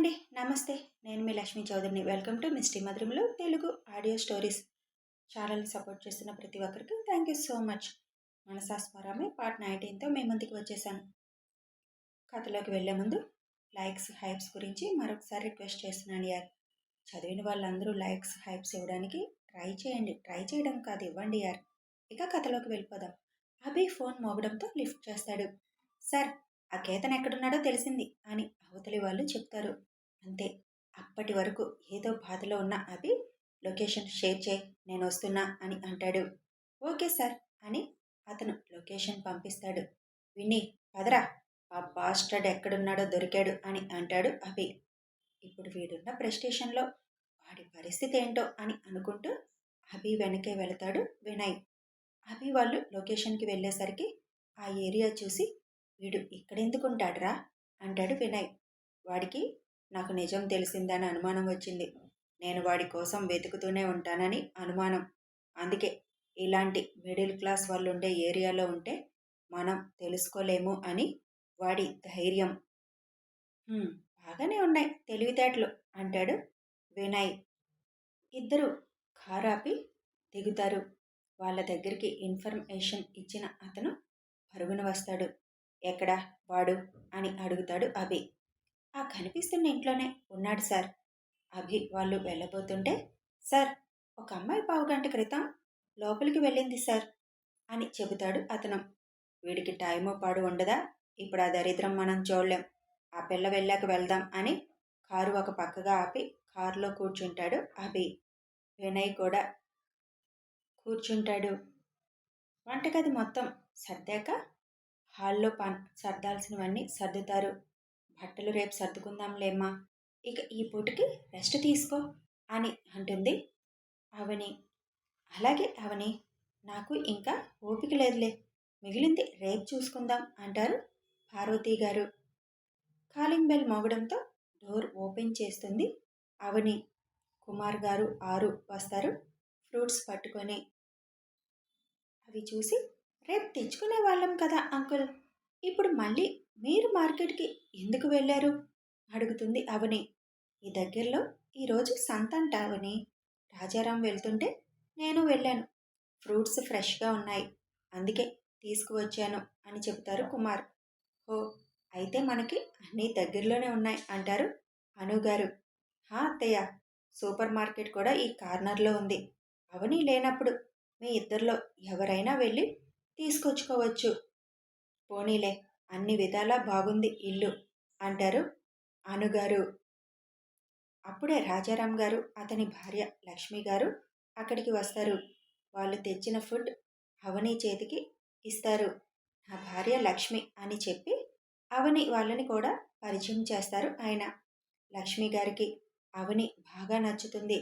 అండి. నమస్తే. నేను మీ లక్ష్మీ చౌదరిని. వెల్కమ్ టు మిస్టీ మధురంలో తెలుగు ఆడియో స్టోరీస్. ఛానల్ని సపోర్ట్ చేస్తున్న ప్రతి ఒక్కరికి thank you so much. Manasasmarame part నైన్టీన్తో మీ ముందుకు వచ్చేసాను కథలోకి వెళ్ళే ముందు లైక్స్ హైప్స్ గురించి మరొకసారి రిక్వెస్ట్ చేస్తున్నాను యార్. చదివిన వాళ్ళందరూ లైక్స్ హైప్స్ ఇవ్వడానికి ట్రై చేయండి. ట్రై చేయడం కాదు ఇవ్వండి యార్. ఇక కథలోకి వెళ్ళిపోదాం. అభి ఫోన్ మోగడంతో లిఫ్ట్ చేస్తాడు. సార్ ఆ కేతన్ ఎక్కడున్నాడో తెలిసింది అని అవతలి వాళ్ళు చెప్తారు. అంతే అప్పటి వరకు ఏదో బాధలో ఉన్న అభి లొకేషన్ షేర్ చేయి నేను వస్తున్నా అని అంటాడు. ఓకే సార్ అని అతను లొకేషన్ పంపిస్తాడు. విని పదరా ఆ బాస్టర్డ్ ఎక్కడున్నాడో దొరికాడు అని అంటాడు అభి. ఇప్పుడు వీడున్న ప్రెస్టేషన్లో వాడి పరిస్థితి ఏంటో అని అనుకుంటూ అభి వెనకే వెళతాడు వినయ్. అభి వాళ్ళు లొకేషన్కి వెళ్ళేసరికి ఆ ఏరియా చూసి వీడు ఇక్కడెందుకుంటాడురా? అంటాడు వినయ్. వాడికి నాకు నిజం తెలిసిందని అనుమానం వచ్చింది. నేను వాడి కోసం వెతుకుతూనే ఉంటానని అనుమానం. అందుకే ఇలాంటి మిడిల్ క్లాస్ వాళ్ళు ఉండే ఏరియాలో ఉంటే మనం తెలుసుకోలేము అని వాడి ధైర్యం. బాగానే ఉన్నాయి తెలివితేటలు అంటాడు వినయ్. ఇద్దరు కారాపి దిగుతారు. వాళ్ళ దగ్గరికి ఇన్ఫర్మేషన్ ఇచ్చిన అతను పరుగున వస్తాడు. ఎక్కడ? వాడు? అని అడుగుతాడు అభి. ఆ కనిపిస్తున్న ఇంట్లోనే ఉన్నాడు సార్. అభి వాళ్ళు వెళ్ళబోతుంటే సార్ ఒక అమ్మాయి పావు గంట క్రితం లోపలికి వెళ్ళింది సార్ అని చెబుతాడు అతను. వీడికి టైము పాడు ఉండదా? ఇప్పుడు ఆ దరిద్రం మనం చూడలేం. ఆ పిల్ల వెళ్ళాక వెళ్దాం అని కారు ఒక పక్కగా ఆపి కారులో కూర్చుంటాడు అభి. వినయ్ కూడా కూర్చుంటాడు. వంటగది మొత్తం సర్దాక హాల్లో పన్ సర్దాల్సినవన్నీ సర్దుతారు. బట్టలు రేపు సర్దుకుందాంలేమ్మా ఇక ఈ పూటకి రెస్ట్ తీసుకో అని అంటుంది అవని అలాగే అవని నాకు ఇంకా ఓపిక లేదులే. మిగిలింది రేపు చూసుకుందాం అంటారు పార్వతీ గారు. కాలింగ్ బెల్ మోగడంతో డోర్ ఓపెన్ చేస్తుంది అవని కుమార్ గారు ఆరు వస్తారు ఫ్రూట్స్ పట్టుకొని. అవి చూసి రేపు తెచ్చుకునే వాళ్ళం కదా అంకుల్. ఇప్పుడు మళ్ళీ మీరు మార్కెట్కి ఎందుకు వెళ్ళారు? అడుగుతుంది అవని. ఈ దగ్గరలో ఈరోజు సంతంట అవని. రాజారాం వెళ్తుంటే నేను వెళ్ళాను. ఫ్రూట్స్ ఫ్రెష్గా ఉన్నాయి. అందుకే తీసుకువచ్చాను అని చెబుతారు కుమార్. ఓ అయితే మనకి అన్నీ దగ్గరలోనే ఉన్నాయి అంటారు అనుగారు. హా అత్తయ్య సూపర్ మార్కెట్ కూడా ఈ కార్నర్లో ఉంది. అవని లేనప్పుడు మీ ఇద్దరిలో ఎవరైనా వెళ్ళి తీసుకొచ్చుకోవచ్చు. పోనీలే అన్ని విధాలా బాగుంది ఇల్లు అంటారు అనుగారు. అప్పుడే రాజారాం గారు అతని భార్య లక్ష్మి గారు అక్కడికి వస్తారు. వాళ్ళు తెచ్చిన ఫుడ్ అవని చేతికి ఇస్తారు. నా భార్య లక్ష్మి అని చెప్పి అవని వాళ్ళని కూడా పరిచయం చేస్తారు ఆయన. లక్ష్మి గారికి అవని బాగా నచ్చుతుంది.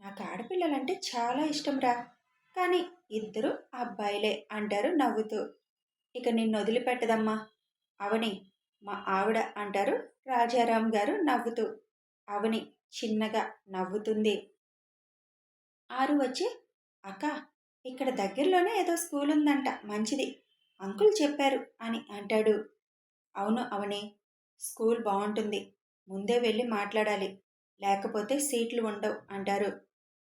నాకు ఆడపిల్లలంటే చాలా ఇష్టం రా. కానీ ఇద్దరు అబ్బాయిలే అంటారు నవ్వుతూ. ఇక నిన్ను వదిలిపెట్టదమ్మా. అవని మా ఆవిడ అంటారు రాజారాం గారు నవ్వుతూ అవని చిన్నగా నవ్వుతుంది. ఆరు వచ్చి అక్క ఇక్కడ దగ్గరలోనే ఏదో స్కూల్ ఉందంట మంచిది అంకుల్ చెప్పారు అని అంటాడు. అవును అవని స్కూల్ బాగుంటుంది ముందే వెళ్ళి మాట్లాడాలి లేకపోతే సీట్లు ఉండవు అంటారు.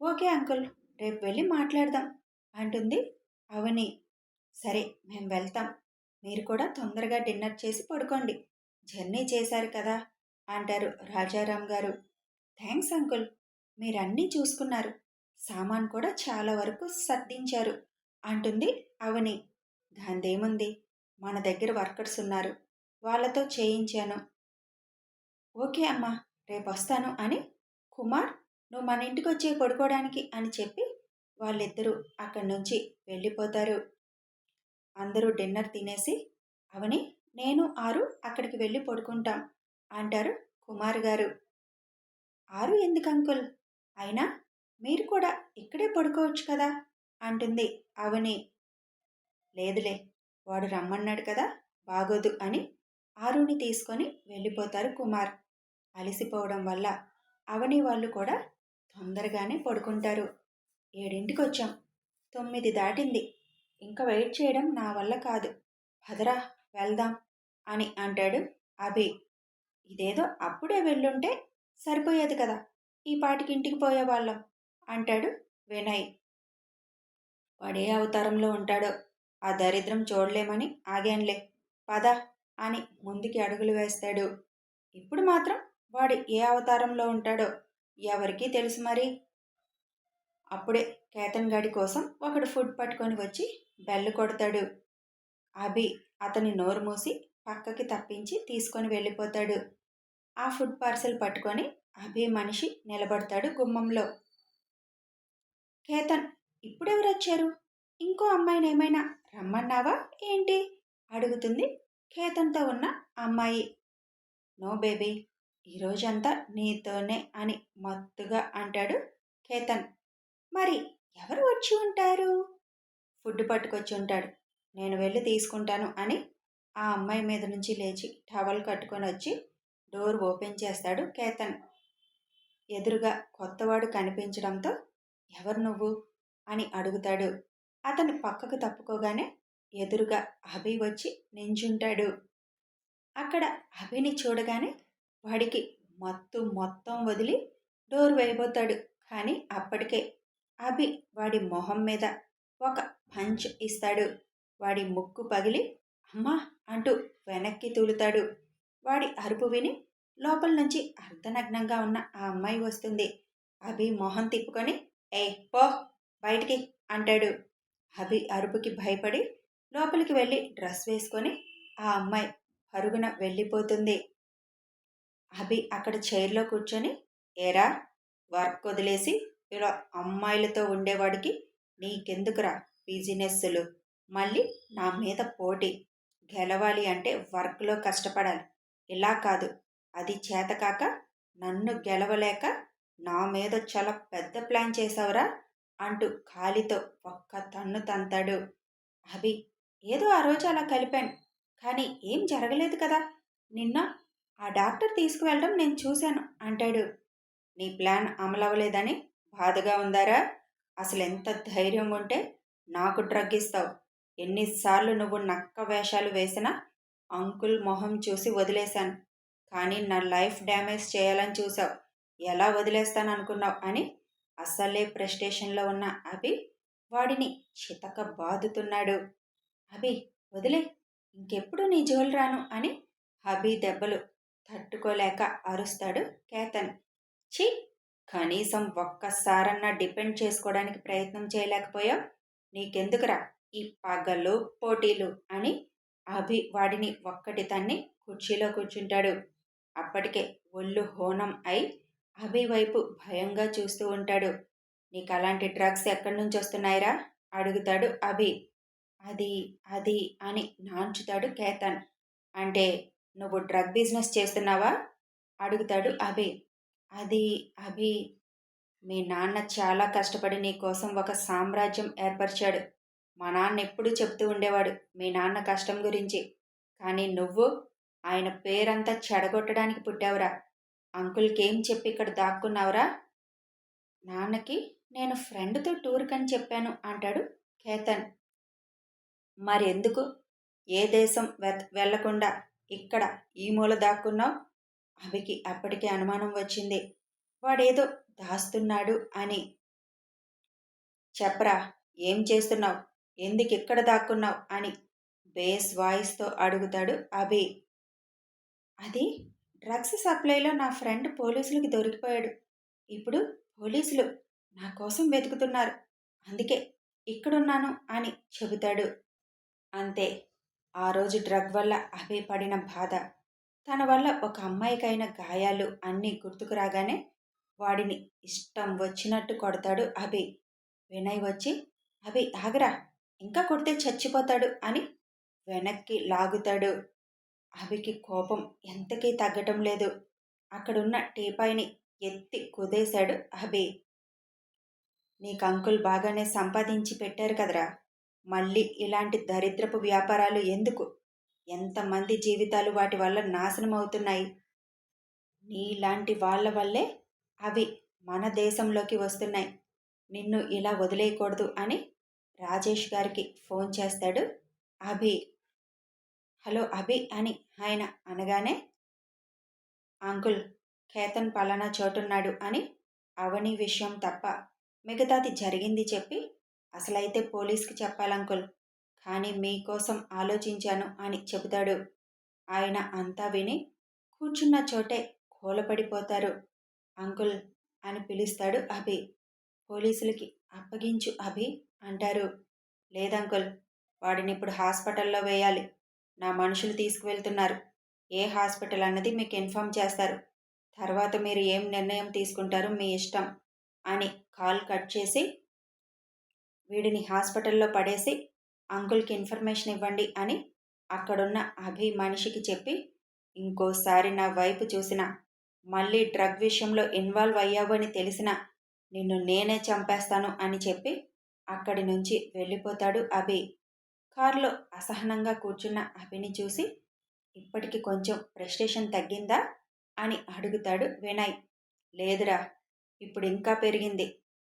ఓకే అంకుల్ రేపు వెళ్ళి మాట్లాడదాం అంటుంది అవని. సరే మేము వెళ్తాం. మీరు కూడా తొందరగా డిన్నర్ చేసి పడుకోండి. జర్నీ చేశారు కదా! అంటారు రాజారాం గారు. Thanks uncle! మీరన్నీ చూసుకున్నారు. సామాన్ కూడా చాలా వరకు సర్దించారు. అంటుంది అవని. దాందేముంది? మన దగ్గర వర్కర్స్ ఉన్నారు. వాళ్ళతో చేయించాను. ఓకే అమ్మా! రేపు వస్తాను అని కుమార్ నువ్వు మన ఇంటికి వచ్చి పడుకోవడానికి అని చెప్పి వాళ్ళిద్దరూ అక్కడి నుంచి వెళ్ళిపోతారు. అందరూ డిన్నర్ తినేసి అవని నేను ఆరు అక్కడికి వెళ్ళి పడుకుంటాం అంటారు కుమార్ గారు. ఆరు ఎందుకు అంకుల్? అయినా మీరు కూడా ఇక్కడే పడుకోవచ్చు కదా అంటుంది అవని. లేదులే వాడు రమ్మన్నాడు కదా బాగోదు అని ఆరుని తీసుకొని వెళ్ళిపోతారు కుమార్. అలసిపోవడం వల్ల అవని వాళ్ళు కూడా తొందరగానే పడుకుంటారు. ఏడింటికి వచ్చాం తొమ్మిది దాటింది. ఇంకా వెయిట్ చేయడం నా వల్ల కాదు. భదరా వెళ్దాం అని అంటాడు అభి. ఇదేదో అప్పుడే వెళ్ళుంటే సరిపోయేది కదా ఈ పాటికి ఇంటికి పోయేవాళ్ళం అంటాడు వినయ్. వాడే అవతారంలో ఉంటాడో ఆ దరిద్రం చూడలేమని ఆగానులే పద అని ముందుకి అడుగులు వేస్తాడు. ఇప్పుడు మాత్రం వాడు ఏ అవతారంలో ఉంటాడో ఎవరికీ తెలుసు మరి? అప్పుడే కేతన్ గడి కోసం ఒకడు ఫుడ్ పట్టుకొని వచ్చి బెల్లు కొడతాడు. అభి అతని నోరు మూసి పక్కకి తప్పించి తీసుకొని వెళ్ళిపోతాడు. ఆ ఫుడ్ పార్సెల్ పట్టుకొని అభి మనిషి నిలబడతాడు గుమ్మంలో. కేతన్ ఇప్పుడెవరు వచ్చారు ఇంకో అమ్మాయిని ఏమైనా రమ్మన్నావా? ఏంటి? అడుగుతుంది కేతన్తో ఉన్న అమ్మాయి. నో బేబీ ఈరోజంతా నీతోనే అని మత్తుగా అంటాడు కేతన్. మరి ఎవరు వచ్చి ఉంటారు? ఫుడ్ పట్టుకొచ్చి ఉంటాడు నేను వెళ్ళి తీసుకుంటాను అని ఆ అమ్మాయి మీద నుంచి లేచి టవల్ కట్టుకొని వచ్చి డోర్ ఓపెన్ చేస్తాడు కేతన్. ఎదురుగా కొత్తవాడు కనిపించడంతో ఎవరు నువ్వు? అని అడుగుతాడు. అతను పక్కకు తప్పుకోగానే ఎదురుగా అభి వచ్చి నించుంటాడు. అక్కడ అభిని చూడగానే వాడికి మత్తు మొత్తం వదిలి డోర్ వేయబోతాడు. కానీ అప్పటికే అభి వాడి మొహం మీద ఒక పంచ్ ఇస్తాడు. వాడి ముక్కు పగిలి అమ్మా అంటూ వెనక్కి తూలుతాడు. వాడి అరుపు విని లోపల నుంచి అర్ధనగ్నంగా ఉన్న ఆ అమ్మాయి వస్తుంది. అభి మొహం తిప్పుకొని ఏ పో బయటికి అంటాడు. అభి అరుపుకి భయపడి లోపలికి వెళ్ళి డ్రెస్ వేసుకొని ఆ అమ్మాయి పరుగున వెళ్ళిపోతుంది. అభి అక్కడ చైర్లో కూర్చొని ఏరా వర్క్ వదిలేసి ఇలా అమ్మాయిలతో ఉండేవాడికి నీకెందుకురా బిజినెస్లు మళ్ళీ నా మీద పోటీ. గెలవాలి అంటే వర్క్లో కష్టపడాలి. ఇలా కాదు. అది చేతకాక నన్ను గెలవలేక నా మీద చాలా పెద్ద ప్లాన్ చేసావురా అంటూ కాలితో ఒక్క తన్ను తంతాడు. అభి ఏదో ఆ రోజు అలా కలిపాను. కానీ ఏం జరగలేదు కదా. నిన్న ఆ డాక్టర్ తీసుకువెళ్ళడం నేను చూశాను అంటాడు. నీ ప్లాన్ అమలవ్వలేదని బాధగా ఉందారా? అసలు ఎంత ధైర్యం ఉంటే నాకు డ్రగ్ ఇస్తావు ఎన్నిసార్లు నువ్వు నక్క వేషాలు వేసినా అంకుల్ మొహం చూసి వదిలేశాను. కానీ నా లైఫ్ డ్యామేజ్ చేయాలని చూసావు. ఎలా వదిలేస్తాను అనుకున్నావు అని అసలే ప్రెస్టేషన్లో ఉన్న అభి వాడిని చితక బాదుతున్నాడు. అభి వదిలే ఇంకెప్పుడు నీ జోలు రాను అని అభి దెబ్బలు తట్టుకోలేక అరుస్తాడు కేతన్. చీ కనీసం ఒక్కసారన్నా డిపెండ్ చేసుకోవడానికి ప్రయత్నం చేయలేకపోయావు? నీకెందుకురా ఈ పగలు పోటీలు అని అభి వాడిని ఒక్కటి తన్ని కుర్చీలో కూర్చుంటాడు. అప్పటికే ఒళ్ళు హోనం అయి అభి వైపు భయంగా చూస్తూ ఉంటాడు. నీకు అలాంటి డ్రగ్స్ ఎక్కడి నుంచి వస్తున్నాయిరా? అడుగుతాడు అభి. అది అది అని నాంచుతాడు కేతన్. అంటే నువ్వు డ్రగ్ బిజినెస్ చేస్తున్నావా? అడుగుతాడు అభి. అది అభి మీ నాన్న చాలా కష్టపడి నీ కోసం ఒక సామ్రాజ్యం ఏర్పరిచాడు. మా నాన్న ఎప్పుడు చెప్తూ ఉండేవాడు మీ నాన్న కష్టం గురించి. కానీ నువ్వు ఆయన పేరంతా చెడగొట్టడానికి పుట్టావురా. అంకుల్కి ఏం చెప్పి ఇక్కడ దాక్కున్నావురా? నాన్నకి నేను ఫ్రెండ్తో టూర్కని చెప్పాను అంటాడు కేతన్. మరెందుకు? ఏ దేశం వె వెళ్ళకుండా ఇక్కడ ఈ మూల దాక్కున్నావు? అవికి అప్పటికే అనుమానం వచ్చింది. వాడేదో దాస్తున్నాడు అని. చెప్పరా ఏం చేస్తున్నావు? ఎందుకు ఇక్కడ దాక్కున్నావు? అని బేస్ వాయిస్తో అడుగుతాడు అభి. అది డ్రగ్స్ సప్లైలో నా ఫ్రెండ్ పోలీసులకి దొరికిపోయాడు. ఇప్పుడు పోలీసులు నా కోసం వెతుకుతున్నారు. అందుకే ఇక్కడున్నాను అని చెబుతాడు. అంతే. ఆ రోజు డ్రగ్ వల్ల అభి పడిన బాధ తన వల్ల ఒక అమ్మాయికైన గాయాలు అన్నీ గుర్తుకు రాగానే వాడిని ఇష్టం వచ్చినట్టు కొడతాడు అభి. వినయ్ వచ్చి అభి ఆగరా ఇంకా కొడితే చచ్చిపోతాడు అని వెనక్కి లాగుతాడు. అభికి కోపం ఎంతకీ తగ్గటం లేదు. అక్కడున్న టీపాయిని ఎత్తి కుదేశాడు అభి. నీకు అంకుల్ బాగానే సంపాదించి పెట్టారు కదరా మళ్ళీ ఇలాంటి దరిద్రపు వ్యాపారాలు ఎందుకు ఎంతమంది జీవితాలు వాటి వల్ల నాశనం అవుతున్నాయి నీలాంటి వాళ్ళ వల్లే అవి మన దేశంలోకి వస్తున్నాయి. నిన్ను ఇలా వదిలేయకూడదు అని రాజేష్ గారికి ఫోన్ చేస్తాడు అభి. హలో అభి అని ఆయన అనగానే అంకుల్ కేతన్ పలానా చోటున్నాడు అని అవని విషయం తప్ప మిగతాది జరిగింది చెప్పి అసలైతే పోలీస్కి చెప్పాలంకుల్. కానీ మీకోసం ఆలోచించాను అని చెబుతాడు. ఆయన అంతా విని కూర్చున్న చోటే కూలపడిపోతారు. అంకుల్ అని పిలుస్తాడు అభి. పోలీసులకి అప్పగించు అభి అంటారు. లేదంకుల్ వాడిని ఇప్పుడు హాస్పిటల్లో వేయాలి. నా మనుషులు తీసుకువెళ్తున్నారు. ఏ హాస్పిటల్ అన్నది మీకు ఇన్ఫామ్ చేస్తారు. తర్వాత మీరు ఏం నిర్ణయం తీసుకుంటారో మీ ఇష్టం అని కాల్ కట్ చేసి వీడిని హాస్పిటల్లో పడేసి అంకుల్కి ఇన్ఫర్మేషన్ ఇవ్వండి అని అక్కడున్న అభి మనిషికి చెప్పి ఇంకోసారి నా వైపు చూసిన మళ్ళీ డ్రగ్ విషయంలో ఇన్వాల్వ్ అయ్యావు అని తెలిసిన నిన్ను నేనే చంపేస్తాను అని చెప్పి అక్కడి నుంచి వెళ్ళిపోతాడు అభి. కారులో అసహనంగా కూర్చున్న అభిని చూసి ఇప్పటికి కొంచెం ప్రెస్టేషన్ తగ్గిందా? అని అడుగుతాడు వినయ్. లేదురా ఇప్పుడు ఇంకా పెరిగింది.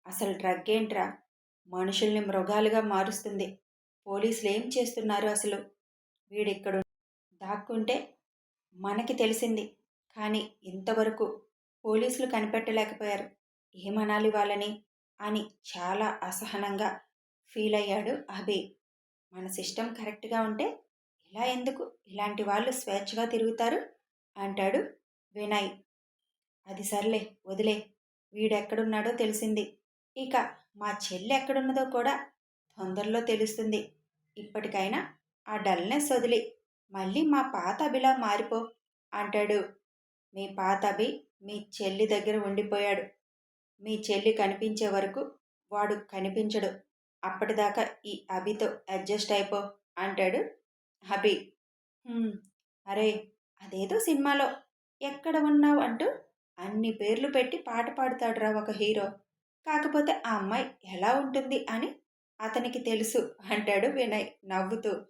అసలు డ్రగ్ ఏంట్రా? మనుషుల్ని మృగాలుగా మారుస్తుంది. పోలీసులు ఏం చేస్తున్నారు అసలు? వీడిక్కడు దాక్కుంటే మనకి తెలిసింది. కానీ ఇంతవరకు పోలీసులు కనిపెట్టలేకపోయారు. ఏమనాలి వాళ్ళని? అని చాలా అసహనంగా ఫీల్ అయ్యాడు అభి. మన సిస్టమ్ కరెక్ట్గా ఉంటే ఇలా ఎందుకు? ఇలాంటి వాళ్ళు స్వేచ్ఛగా తిరుగుతారు? అంటాడు వినయ్. అది సర్లే వదిలే. వీడెక్కడున్నాడో తెలిసింది. ఇక మా చెల్లి ఎక్కడున్నదో కూడా తొందరలో తెలుస్తుంది. ఇప్పటికైనా ఆ డల్నెస్ వదిలి. మళ్ళీ మా పాత అభిలా మారిపో అంటాడు. మీ పాత అభి మీ చెల్లి దగ్గర ఉండిపోయాడు. మీ చెల్లి కనిపించే వరకు వాడు కనిపించడు. అప్పటిదాకా ఈ అభితో అడ్జస్ట్ అయిపో అంటాడు అభి. అరే అదేదో సినిమాలో ఎక్కడ ఉన్నావు అంటూ అన్ని పేర్లు పెట్టి పాట పాడుతాడురా ఒక హీరో. కాకపోతే ఆ అమ్మాయి ఎలా ఉంటుంది అని అతనికి తెలుసు అంటాడు వినయ్ నవ్వుతూ.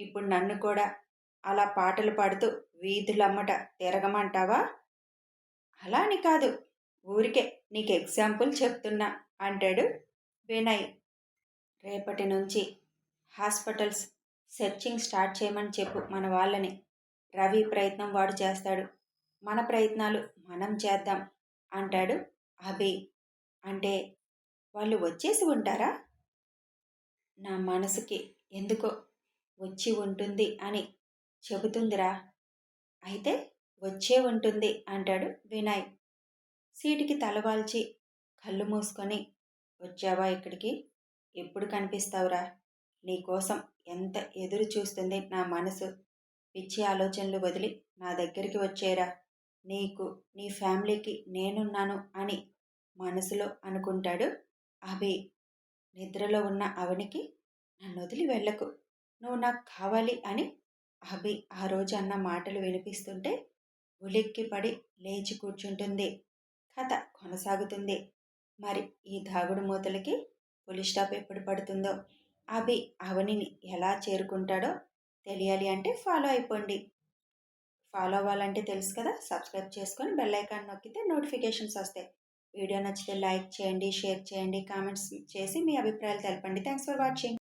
ఇప్పుడు నన్ను కూడా అలా పాటలు పాడుతూ వీధులమ్మట తిరగమంటావా? అలా అని కాదు. ఊరికే నీకు ఎగ్జాంపుల్ చెప్తున్నా అంటాడు వినయ్. రేపటి నుంచి హాస్పిటల్స్ సెర్చింగ్ స్టార్ట్ చేయమని చెప్పు మన వాళ్ళని. రవి ప్రయత్నం వాడు చేస్తాడు. మన ప్రయత్నాలు మనం చేద్దాం అంటాడు అభి. అంటే వాళ్ళు వచ్చేసి ఉంటారా? నా మనసుకి ఎందుకో వచ్చి ఉంటుంది అని చెబుతుందిరా. అయితే వచ్చే ఉంటుంది అంటాడు వినయ్ సీటుకి తలవాల్చి కళ్ళు మూసుకొని వచ్చావా ఇక్కడికి? ఎప్పుడు కనిపిస్తావురా? నీకోసం ఎంత ఎదురు చూస్తుంది నా మనసు? పిచ్చి ఆలోచనలు వదిలి నా దగ్గరికి వచ్చేరా. నీకు నీ ఫ్యామిలీకి నేనున్నాను అని మనసులో అనుకుంటాడు అభి. నిద్రలో ఉన్న అవనికి నన్ను వదిలి వెళ్ళకు. నువ్వు నాకు కావాలి అని అభి ఆ రోజు అన్న మాటలు వినిపిస్తుంటే ఉలిక్కి పడి లేచి కూర్చుంటుంది. కథ కొనసాగుతుంది. మరి ఈ దాగుడు మూతలకి పులి స్టాప్ ఎప్పుడు పడుతుందో? అభి అవనిని ఎలా చేరుకుంటాడో తెలియాలి అంటే ఫాలో అయిపోండి. ఫాలో అవ్వాలంటే తెలుసు కదా? సబ్స్క్రైబ్ చేసుకొని బెల్ ఐకాన్ నొక్కితే నోటిఫికేషన్స్ వస్తాయి. వీడియో నచ్చితే లైక్ చేయండి షేర్ చేయండి కామెంట్స్ చేసి మీ అభిప్రాయాలు తెలపండి. Thanks for watching